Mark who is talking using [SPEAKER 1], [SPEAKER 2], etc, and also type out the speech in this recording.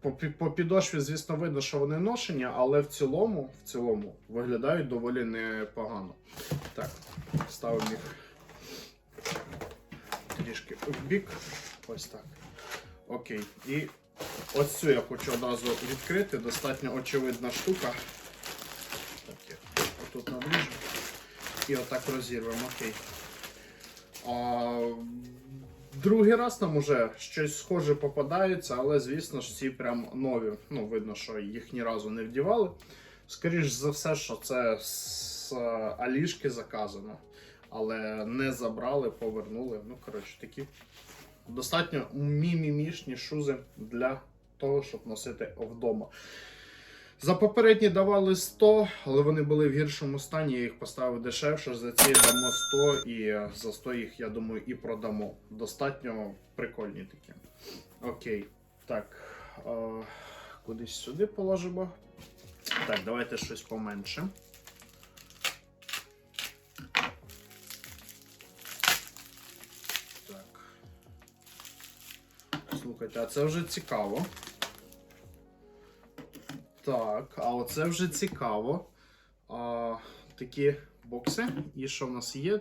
[SPEAKER 1] по, по підошві, звісно, видно, що вони ношені, але в цілому, в цілому виглядають доволі непогано. Так, ставимо їх трішки в бік. Ось так. Окей. І ось цю я хочу одразу відкрити. Достатньо очевидна штука. Так, отут наближу. І отак розірвемо. Окей. А, другий раз нам уже щось схоже попадається, але звісно ж ці прям нові. Ну, видно, що їх ні разу не вдівали. Скоріш за все, що це з е, Алішки заказано, але не забрали, повернули. Ну, коротше, такі достатньо мімімішні шузи для того, щоб носити вдома. За попередні давали 100, але вони були в гіршому стані. Я їх поставив дешевше. За ці дамо 100 і е, за 100 їх, я думаю, і продамо. Достатньо прикольні такі. Окей. Так. Е, кудись сюди положимо. Так, давайте щось поменше. Слухайте, а це вже цікаво. Так, а оце вже цікаво. А, такі бокси. І що в нас є?